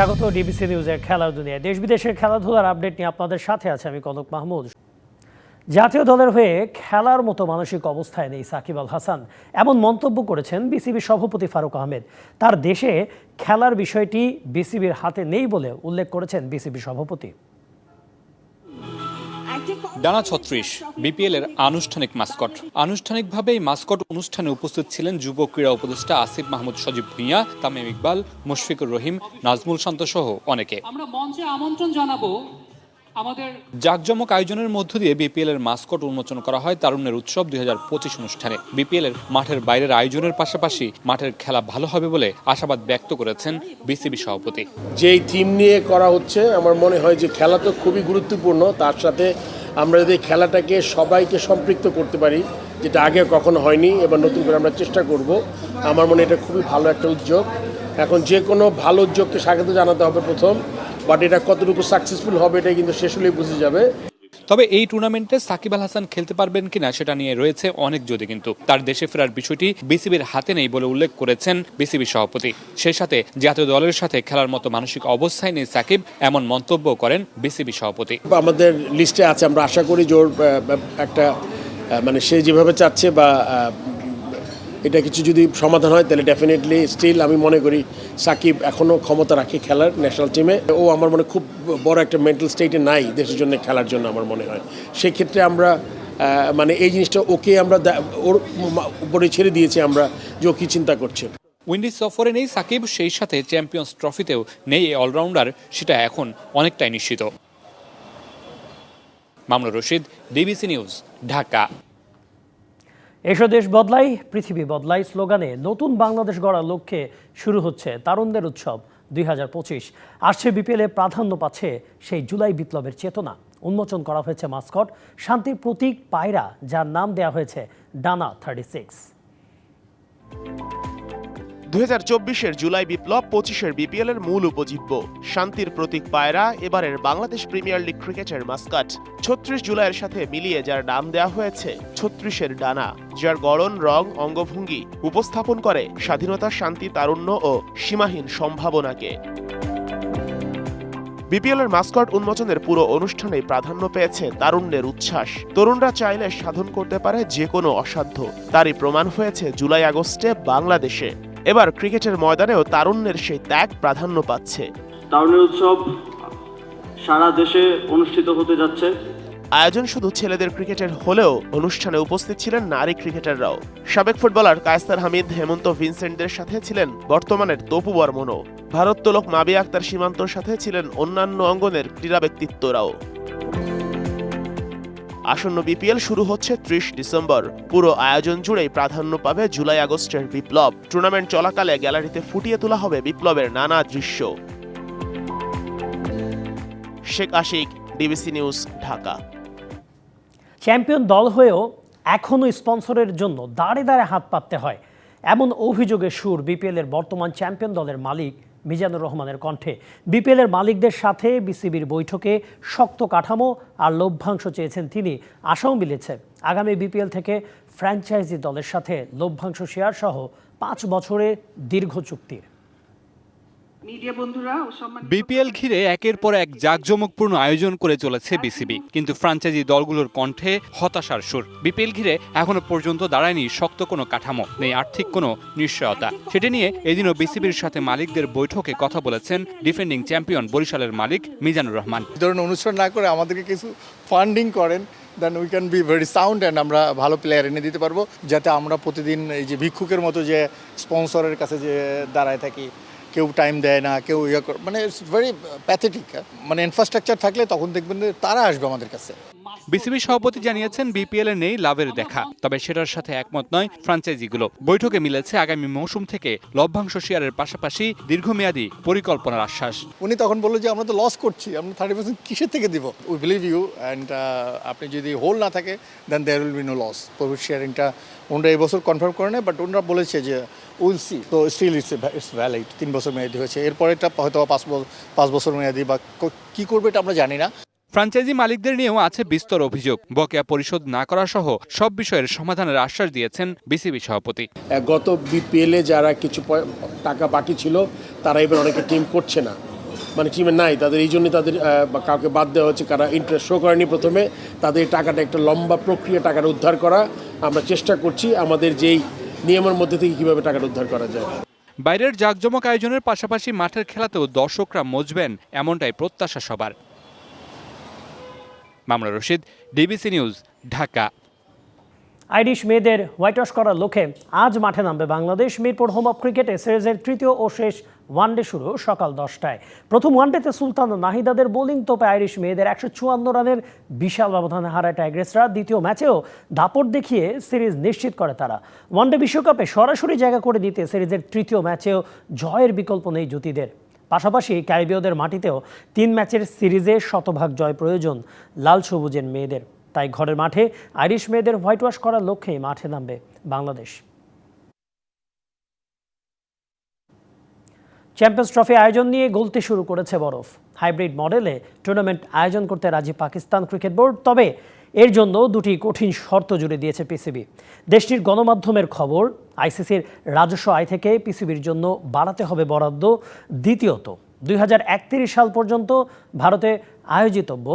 স্বাগত ডিবিসি নিউজের খেলার দুনিয়ায়। দেশ বিদেশের খেলাধুলার আপডেট নিয়ে আপনাদের সাথে আছে আমি কনক মাহমুদ। জাতীয় দলের হয়ে খেলার মতো মানসিক অবস্থায় নেই সাকিব আল হাসান। এমন মন্তব্য করেছেন বিসিবির সভাপতি ফারুক আহমেদ। তার দেশে খেলার বিষয়টি বিসিবির হাতে নেই বলে উল্লেখ করেছেন বিসিবি সভাপতি। ডানা ছত্রিশ, বিপিএল এর আনুষ্ঠানিক মাস্কট। আনুষ্ঠানিকভাবে এই মাস্কট অনুষ্ঠানে উপস্থিত ছিলেন যুব ক্রীড়া উপদেষ্টা আসিফ মাহমুদ সজীব ভুঁইয়া, তামিম ইকবাল, মুশফিকুর রহিম, নাজমুল শান্ত সহ অনেকে। আমরা মঞ্চে আমন্ত্রণ জানাব আমাদের জাকজমক আয়োজনের মধ্য দিয়ে বিপিএল এর মাস্কট উন্মোচন করা হয় তারুণ্যের উৎসব দুই হাজার পঁচিশ অনুষ্ঠানে। বিপিএল এর মাঠের বাইরের আয়োজনের পাশাপাশি মাঠের খেলা ভালো হবে বলে আশাবাদ ব্যক্ত করেছেন বিসিবি সভাপতি। যেই থিম নিয়ে করা হচ্ছে আমার মনে হয় যে খেলা তো খুবই গুরুত্বপূর্ণ। তার সাথে আমরা যদি খেলাটাকে সবাইকে সম্পৃক্ত করতে পারি যেটা আগে কখনো হয়নি এবার নতুন করে আমরা চেষ্টা করব। আমার মনে এটা খুবই ভালো একটা উদ্যোগ। এখন যে কোনো ভালো উদ্যোগকে স্বাগত জানাতে হবে প্রথম। বাট এটা কতটুকু সাকসেসফুল হবে এটা কিন্তু শেষ হলেই বুঝে যাবে। তবে এই টুর্নামেন্টে সাকিব আল হাসান খেলতে পারবেন কিনা সেটা নিয়ে রয়েছে অনেক যদি কিন্তু। তার দেশে ফেরার বিষয়টি বিসিবির হাতে নেই বলে উল্লেখ করেছেন বিসিবি সভাপতি। সেই সাথে জাতীয় দলের সাথে খেলার মতো মানসিক অবস্থায় নেই সাকিব এমন মন্তব্য করেন বিসিবি সভাপতি। আমাদের লিস্টে আছে আমরা আশা করি ওর একটা মানে সে যেভাবে চাচ্ছে বা এটা কিছু যদি সমাধান হয়, তাহলে ডেফিনেটলি স্টিল আমি মনে করি সাকিব এখনও ক্ষমতা রাখে খেলার ন্যাশনাল টিমে ও আমার মনে খুব বড় একটা মেন্টাল স্টেটে নাই দেশের জন্য, খেলার জন্য আমার মনে হয়। সেক্ষেত্রে আমরা মানে এই জিনিসটা ওকে আমরা ওর উপরে ছেড়ে দিয়েছি আমরা যে ও কী চিন্তা করছে। উইন্ডিজ সফরে নেই সাকিব, সেই সাথে চ্যাম্পিয়ন্স ট্রফিতেও নেই এই অলরাউন্ডার সেটা এখন অনেকটাই নিশ্চিত। Mamunur Rashid DBC news Dhaka. এসো দেশ বদলাই, পৃথিবী বদলাই স্লোগানে নতুন বাংলাদেশ গড়ার লক্ষ্যে শুরু হচ্ছে তারুণদের উৎসব দুই হাজার পঁচিশ। আসছে বিপিএলে প্রাধান্য পাচ্ছে সেই জুলাই বিপ্লবের চেতনা। উন্মোচন করা হয়েছে মাস্কট, শান্তির প্রতীক পায়রা, যার নাম দেয়া হয়েছে ডানা থার্টি সিক্স। দুই হাজার চব্বিশের জুলাই বিপ্লব পঁচিশের বিপিএল এর মূল উপজীব্য। শান্তির প্রতীক পায়রা, এবারের বাংলাদেশ প্রিমিয়ার লিগ ক্রিকেটের মাস্কাট। ছত্রিশ জুলাইয়ের সাথে মিলিয়ে যার নাম দেওয়া হয়েছে, ছত্রিশের ডানা, যার গড়ন, রং, অঙ্গভঙ্গি উপস্থাপন করে স্বাধীনতা, শান্তি, তারুণ্য ও সীমাহীন সম্ভাবনাকে। বিপিএল এর মাস্কট উন্মোচনের পুরো অনুষ্ঠানে প্রাধান্য পেয়েছে তারুণ্যের উচ্ছ্বাস। তরুণরা চাইলে সাধন করতে পারে যে কোনো অসাধ্য। তারই প্রমাণ হয়েছে জুলাই আগস্টে বাংলাদেশে। এবার ক্রিকেটের ময়দানেও তারুণ্যের সেই ত্যাগ প্রাধান্য পাচ্ছে। তারুণ্যের উৎসব সারা দেশে অনুষ্ঠিত হতে যাচ্ছে। আয়োজন শুধু ছেলেদের ক্রিকেটের হলেও অনুষ্ঠানে উপস্থিত ছিলেন নারী ক্রিকেটাররাও। সাবেক ফুটবলার কায়সার হামিদ হেমন্ত ভিনসেন্টদের সাথে ছিলেন বর্তমানের তপু বর্মনও। ভারোত্তোলক মাবি আক্তার সীমান্তর সাথে ছিলেন অন্যান্য অঙ্গনের ক্রীড়া ব্যক্তিত্বরাও আসন্ন বিপিএল শুরু হচ্ছে ত্রিশ ডিসেম্বর। পুরো আয়োজন জুড়েই প্রাধান্য পাবে জুলাই আগস্টের বিপ্লব। টুর্নামেন্ট চলাকালে গ্যালারিতে ফুটিয়ে তোলা হবে বিপ্লবের নানা দৃশ্য। Sheikh Ashik, DBC news, Dhaka. Champion দল হয়েও এখনও স্পন্সরের জন্য দাঁড়ে দাঁড়ে হাত পাততে হয়। এমন অভিযোগের সুর বিপিএলের বর্তমান চ্যাম্পিয়ন দলের মালিক মিজানুর রহমানের কণ্ঠে। বিপিএলের মালিকদের সাথে বিসিবির বৈঠকে শক্ত কাঠামো আর লভ্যাংশ চেয়েছেন তিনি। আশাও মিলেছে, আগামী বিপিএল থেকে ফ্র্যাঞ্চাইজি দলের সাথে লভ্যাংশ শেয়ার সহ পাঁচ বছরের দীর্ঘ চুক্তির। বিপিএল ঘিরে একের পর এক জাঁকজমকপূর্ণ আয়োজন করে চলেছে বিসিবি কিন্তু ফ্রাঞ্চাইজি দলগুলোর কণ্ঠে হতাশার সুর। বিপিএল ঘিরে এখনও পর্যন্ত দাঁড়ায়নি শক্ত কোনো কাঠামো নেই আর্থিক কোনো নিশ্চয়তা। সেটি নিয়ে এদিনও বিসিবির সাথে মালিকদের বৈঠকে কথা বলেছেন ডিফেন্ডিং চ্যাম্পিয়ন বরিশালের মালিক মিজানুর রহমান। ধরুন অনুষ্ঠান না করে আমাদেরকে কিছু ফান্ডিং করেন then we can be very sound and আমরা ভালো প্লেয়ার এনে দিতে পারব যাতে আমরা প্রতিদিন এই যে ভিক্ষুকের মতো যে স্পন্সরের কাছে যে দাঁড়ায় থাকি। কেউ টাইম দেয় না, কেউ ইয়ে মানে ইটস ভেরি প্যাথেটিক মানে ইনফ্রাস্ট্রাকচার থাকলে তখন দেখবেন তারা আসবে আমাদের কাছে। বিসিবি সভাপতি জানিয়েছেন বিপিএল এ নেই লাভের দেখা, তবে সেটার সাথে একমত নয় ফ্রাঞ্চাইজিগুলো। বৈঠকে মিলেছে আগামী মৌসুম থেকে লভ্যাংশ শেয়ারের পাশাপাশি দীর্ঘমেয়াদী পরিকল্পনার আশ্বাস। উনি তখন বলল যে, আমরা তো লস করছি, আমরা থার্টি পার্সেন্ট কিসের থেকে দিব? উই বিলিভ ইউ অ্যান্ড আপনি যদি হোল না থাকে then there will be no loss profit শেয়ারিংটা ওনারা এই বছর কনফার্ম করে নেয় বাট ওনারা বলেছে যে উইল সি তো স্টিল ইটস ইটস ভ্যালিড তিন বছর মেয়াদি হয়েছে। এরপরে এটা হয়তো পাঁচ বছর মেয়াদি বা কি করবে এটা আমরা জানি না। ফ্রাঞ্চাইজি মালিকদের নিয়েও আছে বিস্তর অভিযোগ। বকেয়া পরিশোধ না করা সহ সব বিষয়ের সমাধানের আশ্বাস দিয়েছেন বিসিবি সভাপতি। গত বিপিএলে যারা কিছু টাকা বাকি ছিল তারা এবার অনেকে টিম করছে না। মানে টিমে নাই তাদের এই জন্যই তাদের কাউকে বাদ দেওয়া হচ্ছে কারা ইন্টারেস্ট শো করেনি প্রথমে তাদের টাকাটা একটা লম্বা প্রক্রিয়া টাকাটা উদ্ধার করা আমরা চেষ্টা করছি আমাদের যেই নিয়মের মধ্যে থেকে কীভাবে টাকাটা উদ্ধার করা যায়। বাইরের জাঁকজমক আয়োজনের পাশাপাশি মাঠের খেলাতেও দর্শকরা মজবেন এমনটাই প্রত্যাশা সবার। মামলা Rashid, DBC news, Dhaka. Irish মেয়েদের হোয়াইট ওয়াশ করার লক্ষ্যে আজ মাঠে নামবে বাংলাদেশ। মিরপুর হোম অফ ক্রিকেটে সিরিজের তৃতীয় ও শেষ ওয়ানডে শুরু সকাল দশটায়। প্রথম ওয়ানডেতে সুলতান নাহিদাদের বোলিং তোপে আইরিশ মেয়েদের একশো চুয়ান্ন রানের বিশাল ব্যবধানে হারায় টাইগ্রেসরা। দ্বিতীয় ম্যাচেও দাপট দেখিয়ে সিরিজ নিশ্চিত করে তারা। ওয়ানডে বিশ্বকাপে সরাসরি জায়গা করে দিতে সিরিজের তৃতীয় ম্যাচেও জয়ের বিকল্প নেই জ্যোতিদের পাশাপাশি ক্যারিবীয়দের মাটিতেও তিন ম্যাচের সিরিজে শতভাগ জয় প্রয়োজন লাল সবুজের মেয়েদের। তাই ঘরের মাঠে আইরিশ মেয়েদের হোয়াইট ওয়াশ করার লক্ষ্যে মাঠে নামবে বাংলাদেশ। চ্যাম্পিয়ন্স ট্রফি আয়োজন নিয়ে গলতে শুরু করেছে বরফ। হাইব্রিড মডেলে টুর্নামেন্ট আয়োজন করতে রাজি পাকিস্তান ক্রিকেট বোর্ড। তবে এর জন্য দুটি কঠিন শর্ত জুড়ে দিয়েছে পিসিবি দেশটির গণমাধ্যমের খবর, আইসিসির রাজস্ব আয় থেকে পিসিবির জন্য বাড়াতে হবে বরাদ্দ। দ্বিতীয়ত, দুই হাজার একত্রিশ সাল পর্যন্ত ভারতে আয়োজিতব্য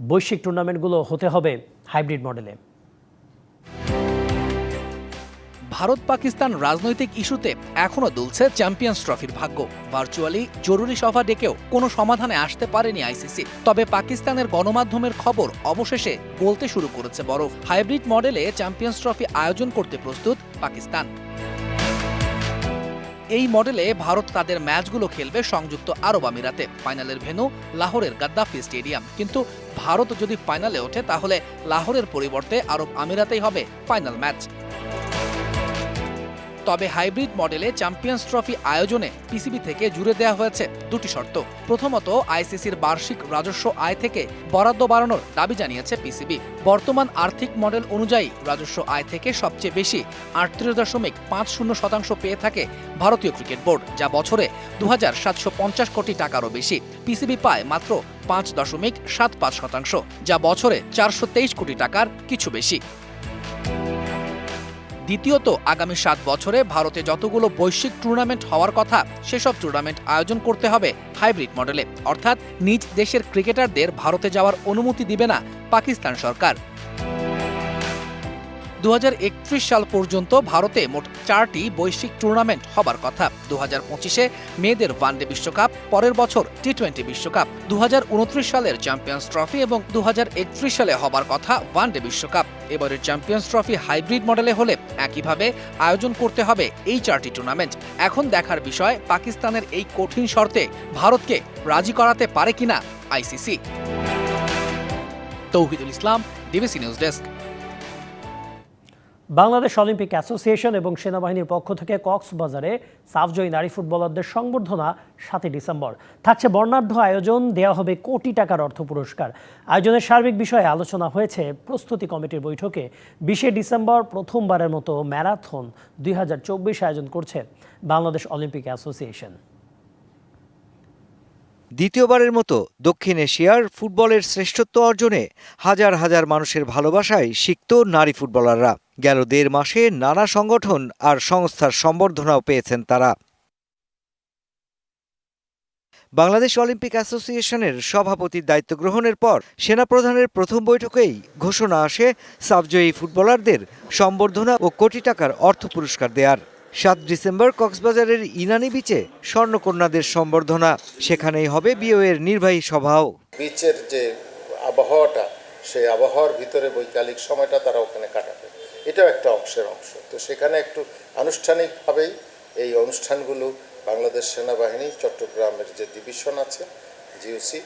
বৈশ্বিক টুর্নামেন্টগুলো হতে হবে হাইব্রিড মডেলে। ভারত পাকিস্তান রাজনৈতিক ইস্যুতে এখনও দুলছে চ্যাম্পিয়ন্স ট্রফির ভাগ্য। ভার্চুয়ালি জরুরি সভা ডেকেও কোনো সমাধানে আসতে পারেনি আইসিসি। তবে পাকিস্তানের গণমাধ্যমের খবর অবশেষে বলতে শুরু করেছে বরফ। হাইব্রিড মডেলে চ্যাম্পিয়ন্স ট্রফি আয়োজন করতে প্রস্তুত পাকিস্তান। এই মডেলে ভারত তাদের ম্যাচগুলো খেলবে সংযুক্ত আরব আমিরাতে। ফাইনালের ভেন্যু লাহোরের গাদ্দাফি স্টেডিয়াম। কিন্তু ভারত যদি ফাইনালে ওঠে, তাহলে লাহোরের পরিবর্তে আরব আমিরাতেই হবে ফাইনাল ম্যাচ। তবে হাইব্রিড মডেলে চ্যাম্পিয়ন্স ট্রফি আয়োজনে পিসিবি থেকে জুড়ে দেওয়া হয়েছে দুটি শর্ত। প্রথমত আইসিসির বার্ষিক রাজস্ব আয় থেকে বরাদ্দ বাড়ানোর দাবি জানিয়েছে পিসিবি বর্তমান আর্থিক মডেল অনুযায়ী রাজস্ব আয় থেকে সবচেয়ে বেশি আটত্রিশ দশমিক পাঁচ শূন্য শতাংশ পেয়ে থাকে ভারতীয় ক্রিকেট বোর্ড, যা বছরে দু কোটি টাকারও বেশি। পিসিবি পায় মাত্র পাঁচ দশমিক সাত পাঁচ শতাংশ, যা বছরে চারশো তেইশ কোটি টাকার কিছু বেশি। দ্বিতীয়ত, আগামী সাত বছরে ভারতে যতগুলো বৈশ্বিক টুর্নামেন্ট হওয়ার কথা, সেসব টুর্নামেন্ট আয়োজন করতে হবে হাইব্রিড মডেলে অর্থাৎ নিজ দেশের ক্রিকেটারদের ভারতে যাওয়ার অনুমতি দিবে না পাকিস্তান সরকার। দু হাজার একত্রিশ সাল পর্যন্ত ভারতে মোট চারটি বৈশ্বিক টুর্নামেন্ট হবার কথা। দু পঁচিশে মেয়েদের ওয়ানডে বিশ্বকাপ, পরের বছর টি টোয়েন্টি বিশ্বকাপ। দু হাজার উনত্রিশ সালের চ্যাম্পিয়ন্স ট্রফি এবং দুহাজার একত্রিশ সালে হবার কথা ওয়ানডে বিশ্বকাপ। এবারের চ্যাম্পিয়ন্স ট্রফি হাইব্রিড মডেলে হলে একইভাবে আয়োজন করতে হবে এই চারটি টুর্নামেন্ট। এখন দেখার বিষয়, পাকিস্তানের এই কঠিন শর্তে ভারতকে রাজি করাতে পারে কিনা ICC. Tauhidul Islam, DBC news desk. Bangladesh Olympic association এবং সেনাবাহিনীর পক্ষ থেকে কক্সবাজারে সাফজয়ী নারী ফুটবলারদের সংবর্ধনা সাতই ডিসেম্বর। থাকছে বর্ণাঢ্য আয়োজন দেওয়া হবে কোটি টাকার অর্থ পুরস্কার। আয়োজনের সার্বিক বিষয়ে আলোচনা হয়েছে প্রস্তুতি কমিটির বৈঠকে। বিশে ডিসেম্বর প্রথমবারের মতো ম্যারাথন দুই হাজার চব্বিশ আয়োজন করছে বাংলাদেশ অলিম্পিক অ্যাসোসিয়েশন। দ্বিতীয়বারের মতো দক্ষিণ এশিয়ার ফুটবলের শ্রেষ্ঠত্ব অর্জনে হাজার হাজার মানুষের ভালোবাসায় সিক্ত নারী ফুটবলাররা। গেল দেড় মাসে নানা সংগঠন আর সংস্থার সম্বর্ধনাও পেয়েছেন তারা। বাংলাদেশ অলিম্পিক অ্যাসোসিয়েশনের সভাপতির দায়িত্ব গ্রহণের পর সেনাপ্রধানের প্রথম বৈঠকেই ঘোষণা আসে সাবজয়ী ফুটবলারদের সম্বর্ধনা ও কোটি টাকার অর্থ পুরস্কার দেয়ার। সাত ডিসেম্বর কক্সবাজারের ইনানি বিচে স্বর্ণকন্যাদের সম্বর্ধনা, সেখানেই হবে বিওএর নির্বাহী সভাও। বিচের যে আবহাওয়াটা, সেই আবহাওয়ার ভিতরে বৈকালিক সময়টা তারা ওখানে কাটাবে। এটাও একটা অংশের অংশ। তো সেখানে একটু আনুষ্ঠানিকভাবেই এই অনুষ্ঠানগুলো বাংলাদেশ সেনাবাহিনী চট্টগ্রামের যে ডিভিশন আছে জিওসি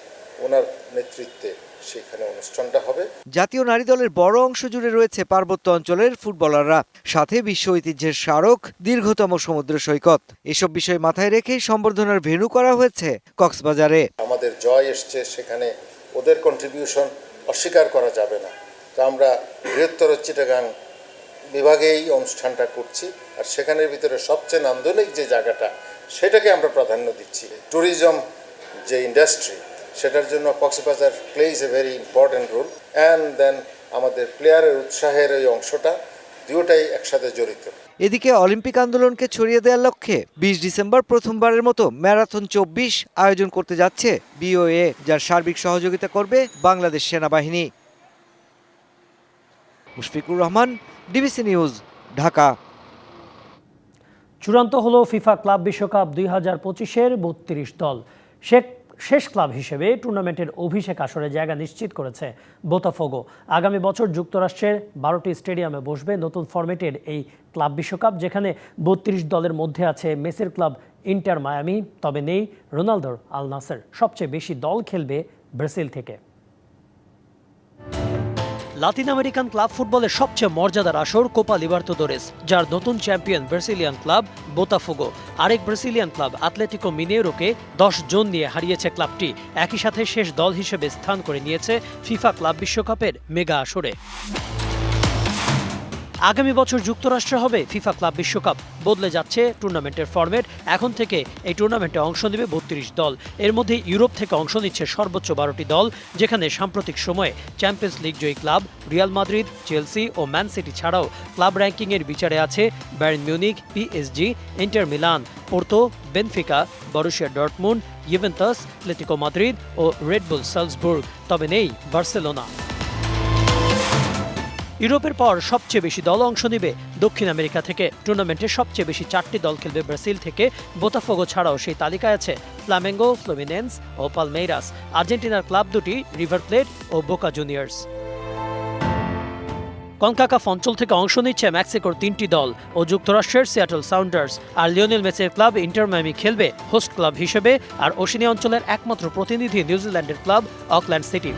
ওনার নেতৃত্বে সেখানে অনুষ্ঠানটা হবে। জাতীয় নারী দলের বড় অংশ জুড়ে রয়েছে পার্বত্য অঞ্চলের ফুটবলাররা। সাথে বিশ্ব ঐতিহ্যের স্মারক দীর্ঘতম সমুদ্র সৈকত। এসব বিষয় মাথায় রেখেই সম্বর্ধনার ভেন্যু করা হয়েছে কক্সবাজারে। আমাদের জয় এসছে সেখানে ওদের কন্ট্রিবিউশন অস্বীকার করা যাবে না। তো আমরা বৃহত্তর চিটাগাং বিভাগেই অনুষ্ঠানটা করছি, আর সেখানের ভিতরে সবচেয়ে নান্দনিক যে জায়গাটা, সেটাকে আমরা প্রাধান্য দিচ্ছি। ট্যুরিজম যে ইন্ডাস্ট্রি সেটার জন্য Cox's Bazar plays a very important role and then আমাদের প্লেয়ারের উৎসাহের ওই অংশটা দুটাই একসাথে জড়িত। এদিকে অলিম্পিক আন্দোলনকে ছড়িয়ে দেওয়ার লক্ষ্যে বিশ ডিসেম্বর প্রথমবারের মতো ম্যারাথন চব্বিশ আয়োজন করতে যাচ্ছে বিওএ যার সার্বিক সহযোগিতা করবে বাংলাদেশ সেনাবাহিনী। Mushfiqur Rahman DBC news, Dhaka. চূড়ান্ত হল ফিফা ক্লাব বিশ্বকাপ দুই হাজার পঁচিশের বত্রিশ দল। শেখ, শেষ ক্লাব হিসেবে টুর্নামেন্টের অভিষেক আসরে জায়গা নিশ্চিত করেছে বোতাফোগো। আগামী বছর যুক্তরাষ্ট্রের বারোটি স্টেডিয়ামে বসবে নতুন ফরম্যাটের এই ক্লাব বিশ্বকাপ, যেখানে বত্রিশ দলের মধ্যে আছে মেসির ক্লাব ইন্টার মায়ামি, তবে নেই রোনালদোর আল নাসের। সবচেয়ে বেশি দল খেলবে ব্রাজিল থেকে। লাতিন আমেরিকান ক্লাব ফুটবলের সবচেয়ে মর্যাদার আসর কোপা লিবার্তো দোরেস যার নতুন চ্যাম্পিয়ন ব্রাসিলিয়ান ক্লাব বোতাফুগো। আরেক ব্রাসিলিয়ান ক্লাব আতলেটিকো মিনেরোকে দশ জন নিয়ে হারিয়েছে ক্লাবটি। একই সাথে শেষ দল হিসেবে স্থান করে নিয়েছে ফিফা ক্লাব বিশ্বকাপের মেগা আসরে। আগামী বছর যুক্তরাষ্ট্রে হবে ফিফা ক্লাব বিশ্বকাপ। বদলে যাচ্ছে টুর্নামেন্টের ফরম্যাট। এখন থেকে এই টুর্নামেন্টে অংশ নেবে বত্রিশ দল। এর মধ্যে ইউরোপ থেকে অংশ নিচ্ছে সর্বোচ্চ বারোটি দল, যেখানে সাম্প্রতিক সময়ে চ্যাম্পিয়ন্স লিগ জয়ী ক্লাব রিয়াল মাদ্রিদ, চেলসি ও ম্যান সিটি ছাড়াও ক্লাব র্যাঙ্কিংয়ের বিচারে আছে Bayern Munich PSG Inter Milan, Porto, Benfica Borussia Dortmund, Juventus Atletico Madrid ও রেডবুল সালসবুর্গ। তবে নেই বার্সেলোনা। ইউরোপের পর সবচেয়ে বেশি দল অংশ নেবে দক্ষিণ আমেরিকা থেকে। টুর্নামেন্টে সবচেয়ে বেশি চারটি দল খেলবে ব্রাজিল থেকে। বোতাফোগো ছাড়াও সেই তালিকায় আছে ফ্লামেঙ্গো, ফ্লোমিনেন্স ও পালমেইরাস। আর্জেন্টিনার ক্লাব দুটি, রিভার প্লেট ও বোকা জুনিয়র্স। কনকাকাফ অঞ্চল থেকে অংশ নিচ্ছে মেক্সিকোর তিনটি দল ও যুক্তরাষ্ট্রের সিয়াটল সাউন্ডার্স। আর লিওনেল মেসির ক্লাব ইন্টার মায়ামি খেলবে হোস্ট ক্লাব হিসেবে। আর ওশিনিয়া অঞ্চলের একমাত্র প্রতিনিধি নিউজিল্যান্ডের ক্লাব অকল্যান্ড সিটি।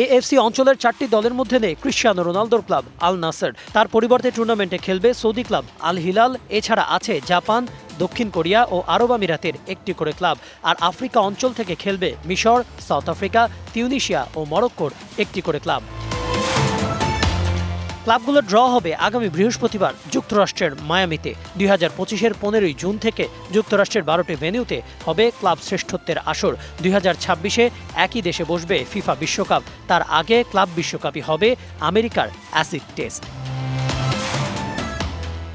এএফসি অঞ্চলের চারটি দলের মধ্যে নেই ক্রিশ্চিয়ানো রোনালদোর ক্লাব, আল নাসার। তার পরিবর্তে টুর্নামেন্টে খেলবে সৌদি ক্লাব, আল হিলাল। এছাড়া আছে জাপান, দক্ষিণ কোরিয়া ও আরব আমিরাতের একটি করে ক্লাব। আর আফ্রিকা অঞ্চল থেকে খেলবে মিশর, সাউথ আফ্রিকা, তিউনিশিয়া ও মরক্কোর একটি করে ক্লাব। ক্লাবগুলো ড্র হবে আগামী বৃহস্পতিবার যুক্তরাষ্ট্রের মায়ামিতে। দুই হাজার পঁচিশের পনেরোই জুন থেকে যুক্তরাষ্ট্রের বারোটি ভেন্যুতে হবে ক্লাব শ্রেষ্ঠত্বের আসর। দুই হাজার ছাব্বিশে একই দেশে বসবে ফিফা বিশ্বকাপ। তার আগে ক্লাব বিশ্বকাপই হবে আমেরিকার acid test.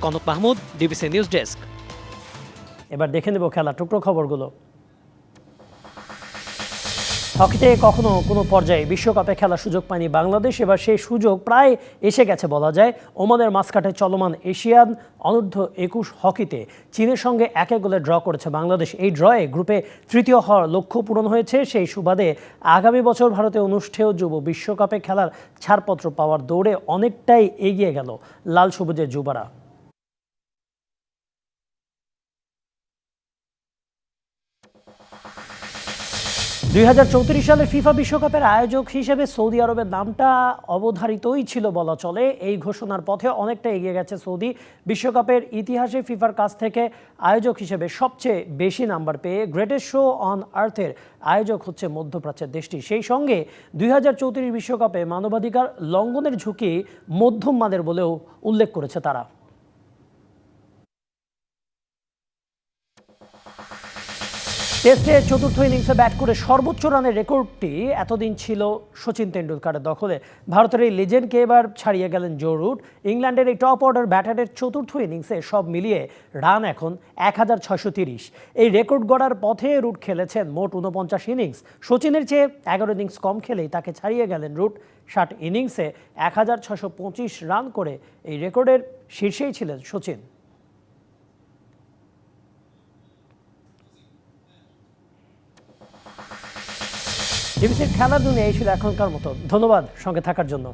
Konok Mahmud, DBC news desk. এবার দেখে নেব খেলা টুকরো খবরগুলো। হকিতে কখনো কোনো পর্যায়ে বিশ্বকাপে খেলার সুযোগ পায়নি বাংলাদেশ। এবার সেই সুযোগ প্রায় এসে গেছে বলা যায়। ওমানের মাঝখাটে চলমান এশিয়ান অনূর্ধ্ব একুশ হকিতে চীনের সঙ্গে এক এক গোলে ড্র করেছে বাংলাদেশ। এই ড্রয়ে গ্রুপে তৃতীয় হওয়ার লক্ষ্য পূরণ হয়েছে। সেই সুবাদে আগামী বছর ভারতে অনুষ্ঠেয় যুব বিশ্বকাপে খেলার ছাড়পত্র পাওয়ার দৌড়ে অনেকটাই এগিয়ে গেল লাল সবুজের যুবারা। দুই সালের ফিফা বিশ্বকাপের আয়োজক হিসেবে সৌদি আরবের নামটা অবধারিতই ছিল বলা চলে। এই ঘোষণার পথে অনেকটা এগিয়ে গেছে সৌদি। বিশ্বকাপের ইতিহাসে ফিফার কাছ থেকে আয়োজক হিসেবে সবচেয়ে বেশি নাম্বার পেয়ে গ্রেটেস্ট শো অন আর্থের আয়োজক হচ্ছে মধ্যপ্রাচ্যের দেশটি। সেই সঙ্গে দুই বিশ্বকাপে মানবাধিকার লঙ্ঘনের ঝুঁকি মধ্যম মানের বলেও উল্লেখ করেছে তারা। টেস্টে চতুর্থ ইনিংসে ব্যাট করে সর্বোচ্চ রানের রেকর্ডটি এতদিন ছিল সচিন তেন্ডুলকারের দখলে। ভারতের এই লেজেন্ডকে এবার ছাড়িয়ে গেলেন জো রুট। ইংল্যান্ডের এই টপ অর্ডার ব্যাটারের চতুর্থ ইনিংসে সব মিলিয়ে রান এখন এক হাজার ছয়শো তিরিশ। এই রেকর্ড গড়ার পথে রুট খেলেছেন মোট উনপঞ্চাশ ইনিংস। সচিনের চেয়ে এগারো ইনিংস কম খেলেই তাকে ছাড়িয়ে গেলেন রুট। ষাট ইনিংসে এক হাজার ছয়শো পঁচিশ রান করে এই রেকর্ডের শীর্ষেই ছিলেন সচিন। ডিবিসির খেলার দুনিয়া এই ছিল এখনকার মতো। ধন্যবাদ সঙ্গে থাকার জন্য।